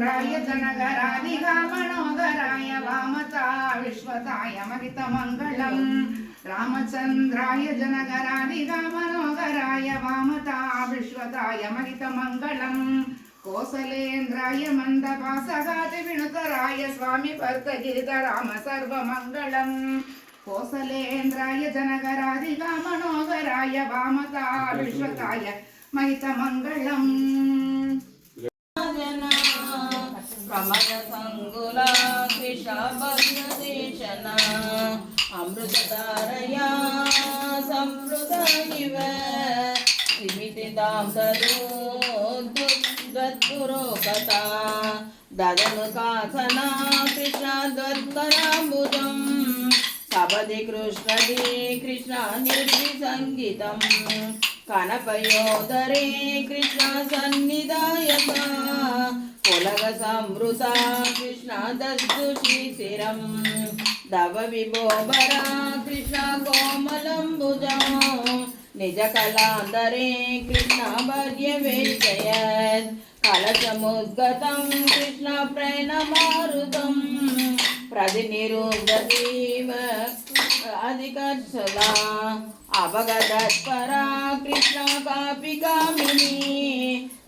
ఇంద్రాయ రామచంద్రాయ జనగరాధిగామనోదరాయ వామతా విశ్వతాయ మహితమంగళం రామచంద్రాయ జనగరాధిగామనోదరాయ వామతా విశ్వతాయ మహితమంగళం కోసలేంద్రాయ మందపాసగాతి వినుతరాయ స్వామి భర్త భర్తగీత రామ సర్వమంగళం కోసలేంద్రాయ జనగరాధిగా మనోహరాయ వామతా విశ్వతాయ మహితమంగళం కమల సంగుల కృషభద్రదేశన అమృతధారయా సంవృత ఇవ త్రిమితిదాం తదోద్దురోగత దదను కాసనా కృష్ణ ద్వత్కరాంబుజం సబది కృష్ణది కృష్ణ నిర్విసంగితం కనపయోదరే కృష్ణ సన్నిధాయక పులగ సంవృత కృష్ణ దస్సు శ్రీశిరం దవ విభోబర కృష్ణ కోమలంబుజం నిజ కళాందరే కృష్ణ భర్య వేజయత్ కలశముద్గతం కృష్ణ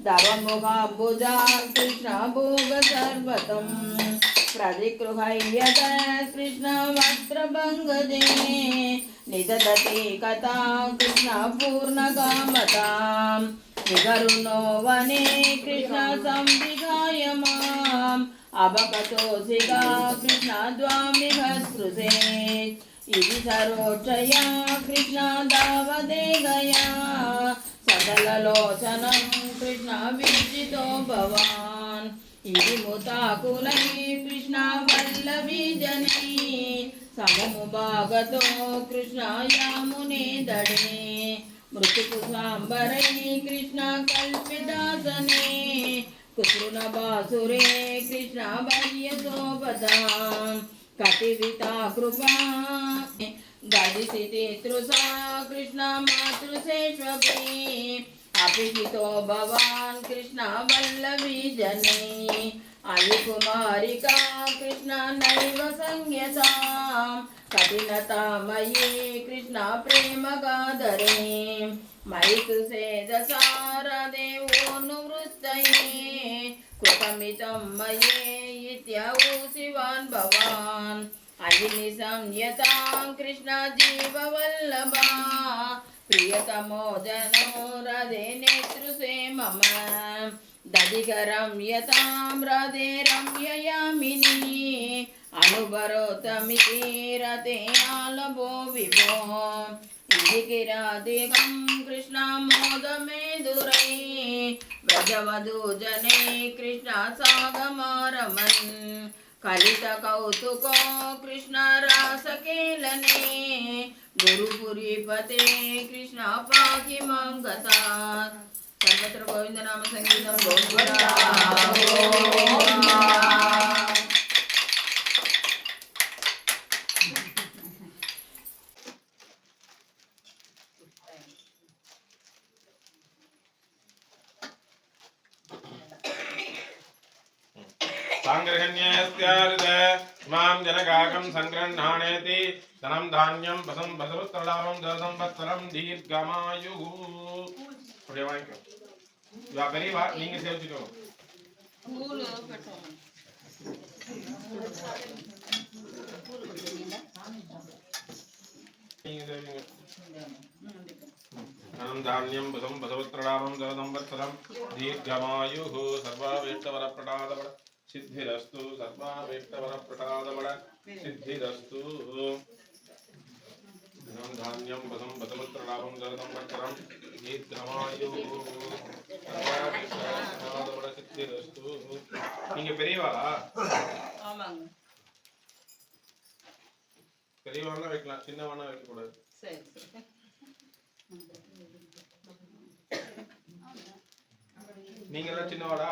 दवमुखाम्बुजा कृष्णभोग सर्वतं प्रतिगृहय्य कृष्णवस्त्रभङ्गजे निदधति कथा कृष्णपूर्णकामतां निगरुणो वने कृष्णसंविधाय माम्। अवकतोऽसिका कृष्णद्वामिभस्पृशे इति सरोचया कृष्णदावदे गया నిగరుణో కృష్ణ విజితో భవాన్. ఇది ముతాకులై కృష్ణ వల్లభి జనే సమము భాగతో కృష్ణ దడే మృతుకు సాంబరై కృష్ణ కల్పిదాసనే కుసృణ బాసురే కృష్ణ కటివితా కృపా कृष्णमातृसेष्वपि अपिहितो भवान् कृष्णवल्लभी जनै अयिकुमारिका कृष्णनैव संज्ञताम् कठिनता मयि कृष्णप्रेमकादरे मयि तु सेदसारदेवोऽनुवृत्तये कृतमितं मये इत्यौ शिवान् भवान् సేదసారదేవో నువృత్తయే కృతమితం మయే ఇత్యౌసివాన్ భవాన్ అగ్ని సంయతాం కృష్ణ జీవవల్లభా ప్రియతమో జనో రదే నేతృసే మమ దధిగరమ్యతాం రదే రమ్యయామిని అనుభరోతమితి రతే ఆలభో విభో ఇదికిరాదికం కృష్ణ మోదమేదురై వ్రజవధూజనే కృష్ణ సాగమారమన్ కలిత కౌతుకో కృష్ణ రాసకేలనే గురుపురీపతే కృష్ణ పాకి మంగతా సర్వత్ర గోవింద నామ సంగీతం గోవింద धन्यस्यार्दे माँ जनकाकं सङ्गृह्णाणेति धनं धान्यं बसं बसवत्तलाभं दसंवत्सरं दीर्घमायुः। You are very bad. நீங்க சேர்த்துக்கோ கூல் கட்டோம் நீங்க சேர்த்துங்க धनं धान्यं बसं बसवत्रणामं जलसंवत्सरं दीर्घमायुः। सर्वावेष्टवरप्रणादवर సిద్ధిరస్తు సర్వావేష్టవరప్రటాదవడ సిద్ధిరస్తు ధనం ధాన్యం పదం పదవత్రలాభం జలసంవత్సరం దీర్ఘమాయు సర్వావేష్టవరప్రటాదవడ సిద్ధిరస్తు நீங்க பெரியவாளா ஆமாங்க பெரியவானா வைக்கலாம் சின்னவானா வைக்கக்கூடாது சரி சரி நீங்க எல்லாம் சின்னவாடா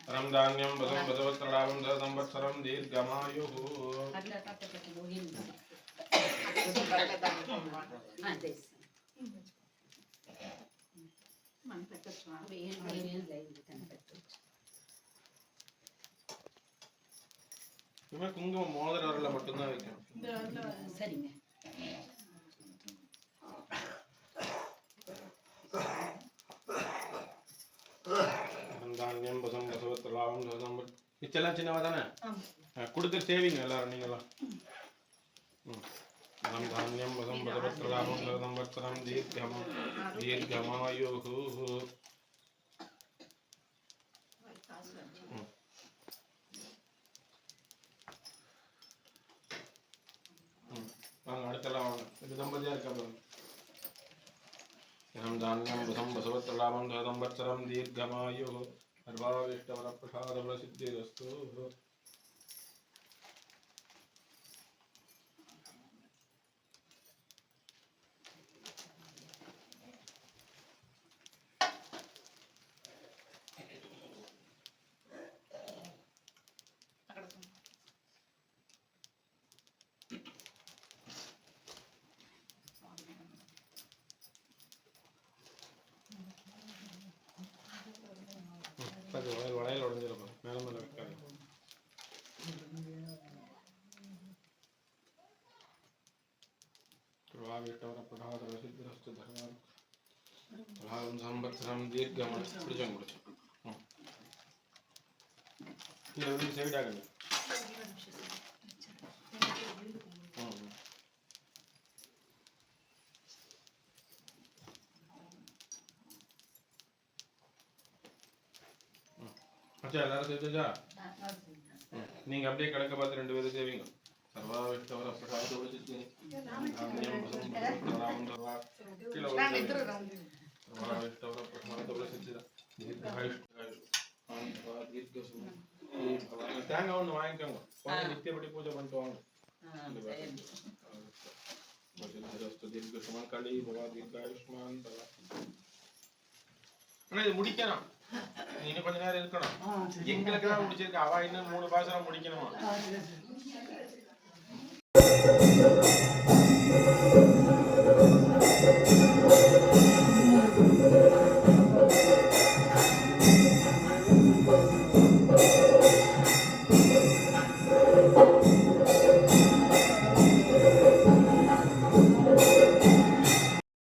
परम धान्यम पदम पदवस्त्रावम संवत्सरम दीर्घमायु இனிமே மோதிர வரல மட்டும்தான் வைக்கணும் சரிங்க மிச்செல்லாம் சின்னவா தானே? கொடுத்து சேவிங்க எல்லாரும் நீங்களாம் धनं धान्यं वदं वदपत्रलाभं वदं वर्तनं दीर्घम दीर्घमायोः सर्वावेष्टवरप्रसादमनसिद्धिरस्तु சர்வாவிஷ்டவர பிரசாத சித்திரஸ்து தர்மம் பிரசாதம் சம்பத்சரம் தீர்க்கம பிடிச்சவங்க பிடிச்சோம் இதில் வந்து சைடாகணும் ம் அச்சா எல்லாரும் சேர்த்துச்சா நீங்க அப்படியே கிடக்க பார்த்து ரெண்டு பேரும் சேவிங்க சர்வா விஷ்டவர தேங்காய் ஒன்று வாங்கிக்கோங்க நித்தியப்படி பூஜை பண்ணிட்டு வாங்க இது முடிக்கணும் இன்னும் கொஞ்ச நேரம் இருக்கணும் எங்களுக்கு தான் முடிச்சிருக்கு. அவ இன்னும் மூணு பாசனம் முடிக்கணுமா? Thank you.